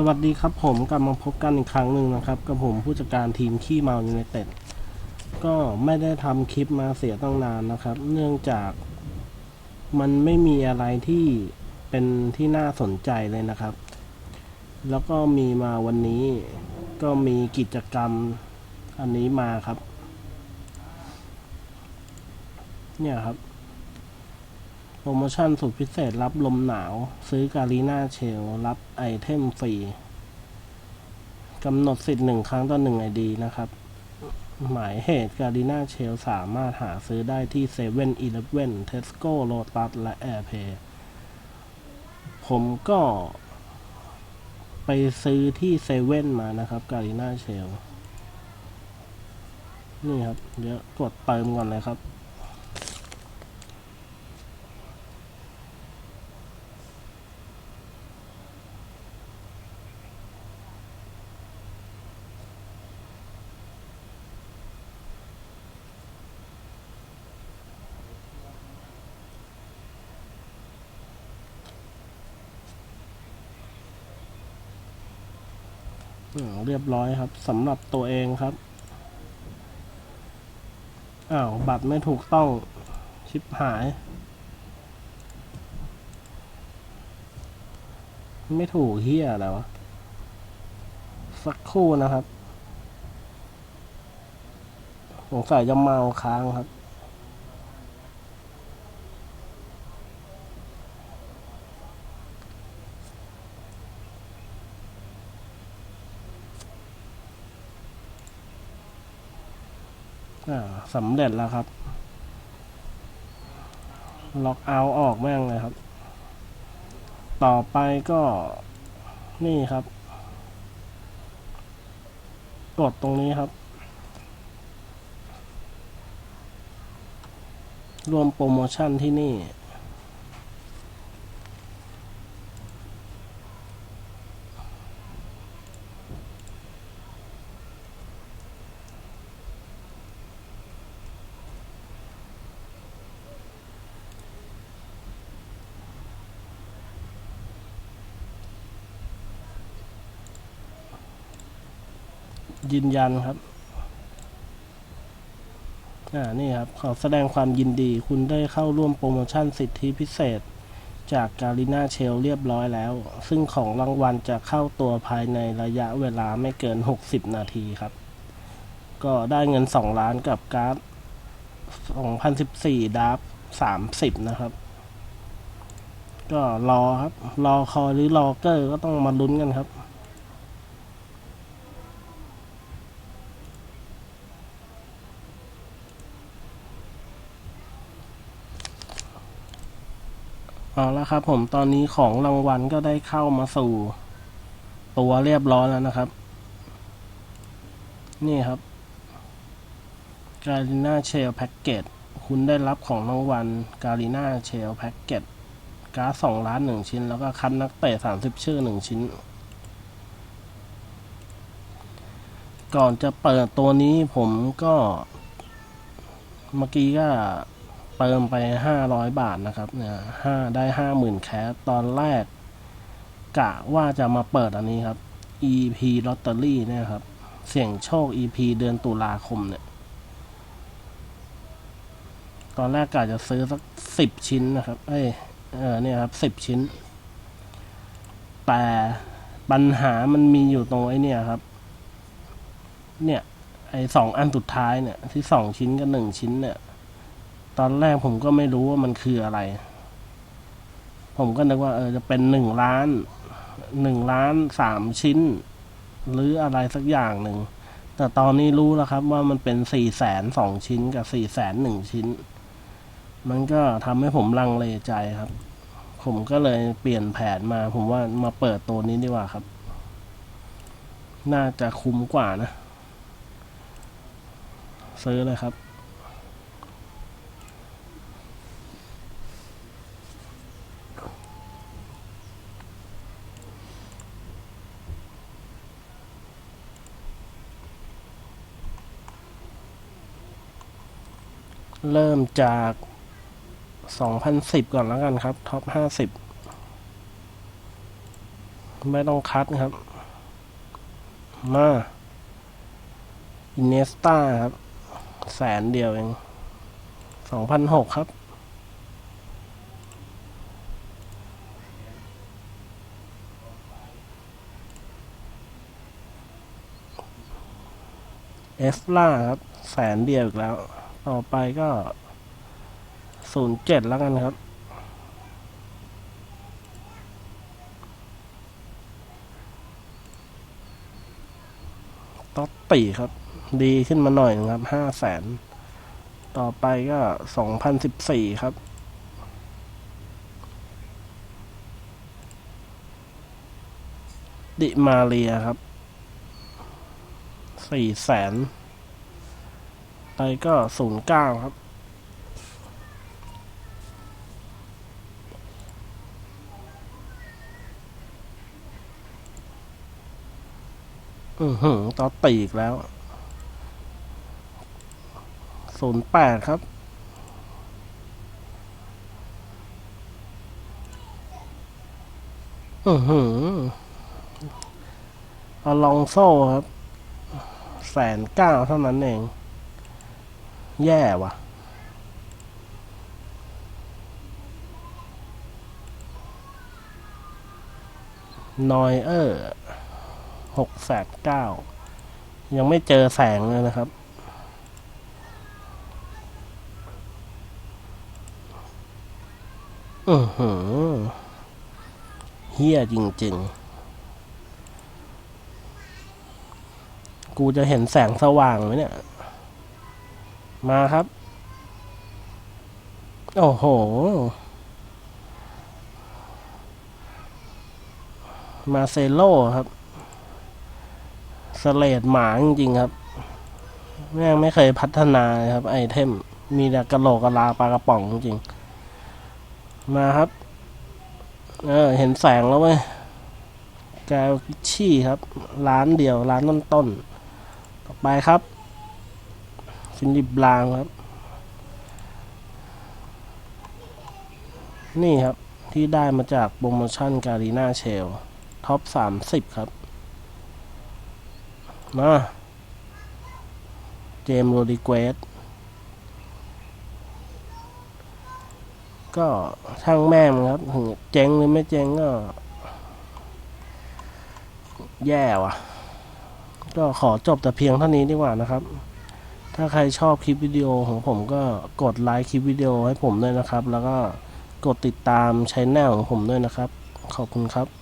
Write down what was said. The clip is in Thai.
สวัสดีครับผมกลับมาพบกันอีกครั้งหนึ่งนะครับกับผมผู้จัดการทีมขี้เมายูไนเต็ดก็ไม่ได้ทำคลิปมาเสียตั้งนานนะครับ เนื่องจากมันไม่มีอะไรที่เป็นที่น่าสนใจเลยนะครับ แล้วก็มีมาวันนี้ก็มีกิจกรรมอันนี้มาครับ เนี่ยครับ รโมชั่นสุดพิเศษรับลมหนาว ซื้อการีนาเชล รับไอเทมฟรีกำหนดสิทธิ์หนึ่งครั้งต่อหนึ่งไอดีนะครับ หมายเหตุการีนาเชลสามารถหาซื้อได้ที่เซเว่นอีเลฟเว่นเทสโก้โลตัสและแอร์เพย์ผมก็ไปซื้อที่เซเว่นมานะครับการีนาเชล นี่ครับ เดี๋ยวกดเติมก่อนเลยครับ เรียบร้อยครับสำหรับตัวเองครับ อ้าว บัตรไม่ถูกต้องชิปหาย ไม่ถูกเฮียอะไรวะ สักครู่นะครับสงสัยจะเมาค้างครับ สำเร็จแล้วครับ ล็อกเอาท์ออกแม่งเลยครับ ต่อไปก็นี่ครับ กดตรงนี้ครับ รวมโปรโมชั่นที่นี่ ยืนยันครับ อ่า นี่ครับ ขอแสดงความยินดี คุณได้เข้าร่วมโปรโมชั่นสิทธิพิเศษ จากการีนาเชลเรียบร้อยแล้ว ซึ่งของรางวัลจะเข้าตัวภายในระยะเวลาไม่เกิน 60 นาทีครับ ก็ได้เงิน 2 ล้านกับการ์ด2014ดับ30 นะครับ ก็รอครับ รอคอยหรือรอเกอร์ก็ต้องมาลุ้นกันครับ เอาละครับผมตอนนี้ของรางวัลก็ได้เข้ามาสู่ตัวเรียบร้อยแล้วนะครับ นี่ครับการีนาเชลแพ็กเกจคุณได้รับของรางวัลการีนาเชลแพ็กเกจการ์ดสองล้านหนึ่งชิ้น แล้วก็คัดนักเตะสามสิบชื่อหนึ่งชิ้น ก่อนจะเปิดตัวนี้ผมก็ เมื่อกี้ก็ เติมไปห้าร้อยบาทนะครับเนี่ยห้าได้ห้าหมื่นแคสตอนแรก กะว่าจะมาเปิดอันนี้ครับ EP Lottery เนี่ยครับ เสี่ยงโชค EP เดือนตุลาคมเนี่ย ตอนแรกกะจะซื้อสักสิบชิ้นนะครับ เอ้ยเออเนี่ยครับสิบชิ้น แต่ปัญหามันมีอยู่ตรงไอ้เนี่ยครับ เนี่ย ไอ้สองอันสุดท้ายเนี่ย ที่สองชิ้นกับหนึ่งชิ้นเนี่ย ตอนแรกผมก็ไม่รู้ว่ามันคืออะไร ผมก็นึกว่าเออจะเป็นหนึ่งล้านหนึ่งล้านสามชิ้น หรืออะไรสักอย่างหนึ่ง แต่ตอนนี้รู้แล้วครับว่ามันเป็นสี่แสนสองชิ้นกับสี่แสนหนึ่งชิ้น มันก็ทำให้ผมลังเลใจครับ ผมก็เลยเปลี่ยนแผนมา ผมว่ามาเปิดตัวนี้ดีกว่าครับ น่าจะคุ้มกว่านะ ซื้อเลยครับ เริ่มจาก 2010 ก่อนแล้วกันครับ ท็อป 50 ไม่ต้องคัดครับ มาอินเนสตาครับ แสนเดียวเองสองพันหกครับเอฟล่าครับ แสนเดียวอีกแล้ว ต่อไปก็ศูนย์เจ็ดแล้วกันครับ ต๊อปปีครับ ดีขึ้นมาหน่อยนึงครับห้าแสน ต่อไปก็สองพันสิบสี่ครับดิมาเรียครับสี่แสน ไปก็ศูนย์เก้าครับ อือหือต่อตีอีกแล้วศูนย์แปดครับอือหืออลองโซ่ครับแสนเก้าเท่านั้นเอง แย่ว่ะ นอยเออร์หกแสนเก้า ยังไม่เจอแสงเลยนะครับ อือหือเฮี้ยจริง ๆกูจะเห็นแสงสว่างไหมเนี่ย มาครับ โอ้โห มาเซโลครับ สเลดหมาจริงๆครับ แม่งไม่เคยพัฒนาครับ ไอเทม มีแต่กระโหลกกระลาปลากระป๋องจริงๆมาครับ เออ เห็นแสงแล้วเว้ยแกวพิชชี่ครับ ร้านเดียว ร้านต้นๆ ต่อไปครับ ฟิลิบลางครับ นี่ครับที่ได้มาจากโปรโมชั่นการีนาเชลท็อปสามสิบครับ มา เจมโรดิเกสก็ช่างแม่มนครับถึงเจ๊งหรือไม่เจ๊งก็ แย่ว่ะ ก็ขอจบแต่เพียงเท่านี้ดีกว่านะครับ ถ้าใครชอบคลิปวิดีโอของผมก็กดไลค์คลิปวิดีโอให้ผมด้วยนะครับ แล้วก็กดติดตามช่องของผมด้วยนะครับ ขอบคุณครับ